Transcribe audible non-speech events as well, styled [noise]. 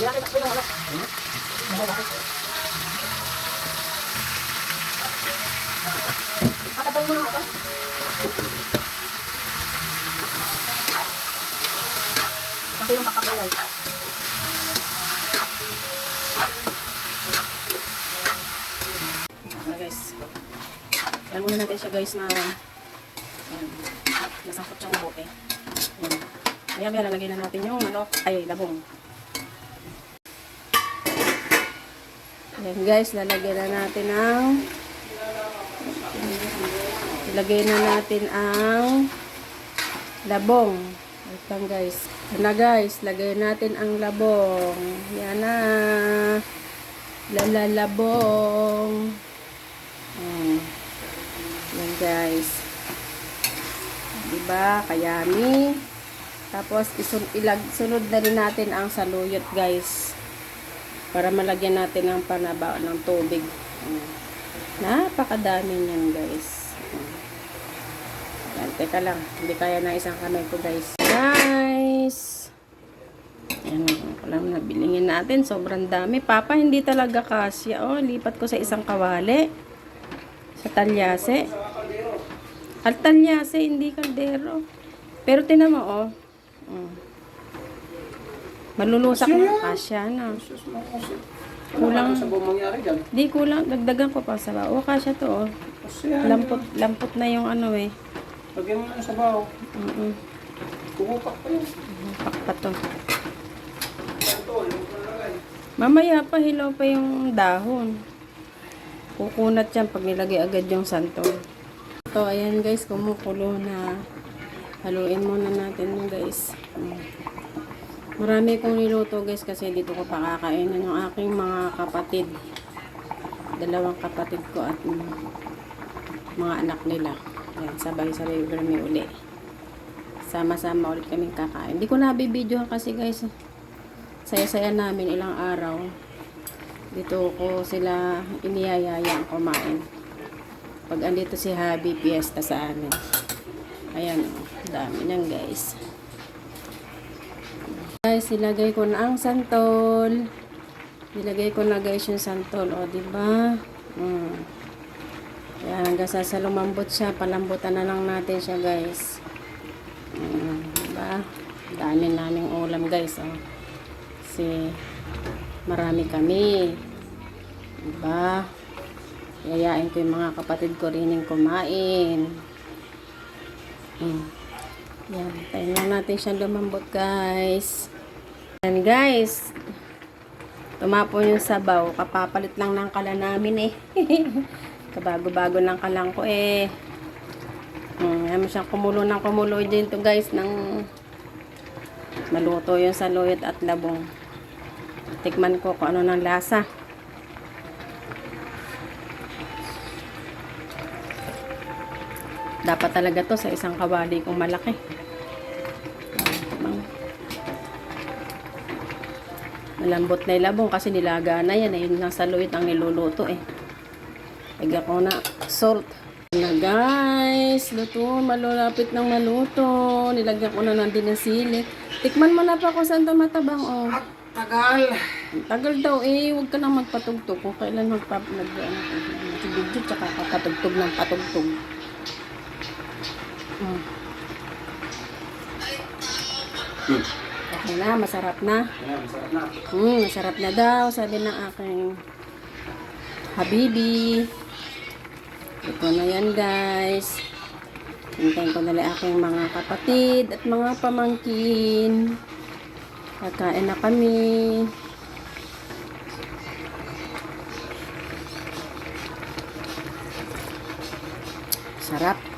Patabay mo na ako. Kasi yung. Okay guys. Alam muna natin siya guys na yan, nasangkot siyang bote. Ayan. Maya-maya lalagay na natin yung ano, ay labong. Ayan guys, lalagyan na natin ang ilagay na natin ang labong. Wait guys. Yan na guys, lagay natin ang labong. Yan na. Lalalabong. Hmm. Yan guys. Diba? Kayami. Tapos isun ilag sunod na rin natin ang saluyot guys. Para malagyan natin ng panaba ng tubig. Napakadami niyan guys. Hmm. Yan, teka lang. Hindi kaya na isang kamay ko guys. Guys! Yan, alam na bilingin natin. Sobrang dami. Papa, hindi talaga kasya. Oh, lipat ko sa isang kawali. Sa talyase. Al talyase, hindi kaldero. Pero tinan mo, oh. Mm. Malulusak na kasya na. Sus, mga kasi. Kulang. Ano buong mangyari dyan? Di kulang. Dagdagan ko pa sa bao. Oh, kasya to, oh. Kasi yan. Lampot, lampot na yung ano eh. Lagyan mo na sa baho. Mm Kumupak pa yun. To. Ito, yung palagay. Mamaya pa, hilaw pa yung dahon. Kukunat yan pag nilagay agad yung santol. Ito, ayan guys, kumukulo na. Haluin muna natin yun guys. Mm. Marami kong niluto guys kasi dito ko pakakainin yung aking mga kapatid. Dalawang kapatid ko at mga anak nila. Ayan, sabay-sabay kami uli. Sama-sama ulit kaming kakain. Hindi ko nabibidyohan kasi guys. Saya-saya namin ilang araw. Dito ko sila iniyayayang kumain. Pag andito si Habi, piyesta sa amin. Ayan, oh, dami nyan guys. Guys, ilagay ko na ang santol. Ilagay ko na guys yung santol. O, di ba? Mm. Ayan, hanggang sa lumambot siya, palambutan na lang natin siya guys. Mm, diba? Dami naming ulam guys. Oh. Kasi marami kami. Diba? Yayain ko yung mga kapatid ko rin kumain. Mm. Yan. Tayo natin siya lumambot guys. Yan guys. Tumapon yung sabaw. Kapapalit lang ng kala namin eh. [laughs] Kabago-bago ng kalang ko eh. Hmm, ayan mo siyang kumulo ng kumulo din to guys ng maluto yung saluyot at labong. Tikman ko kung ano ng lasa. Dapat talaga to sa isang kawali kung malaki. Malambot na yung labong kasi nilaga na yan. Ayun lang saluyot ang niluluto eh. Lagyan ko na salt. Na guys, luto, malulapit ng maluto. Nilagyan ko na ng dinasili. Tikman mo na pa kung saan ito matabang. Oh. Tagal. Ang Tagal daw eh, huwag ka nang magpatugtog. Kung kailan magpa, nag, ano, video tsaka kapatugtog ng patugtog. Mm. Hmm. Okay na, masarap na. Ayan, masarap na. Hmm, daw, sabi ng aking habibi. Ito na yan guys. Hintayin ko nila aking mga kapatid at mga pamangkin. Kakain na kami. Sarap.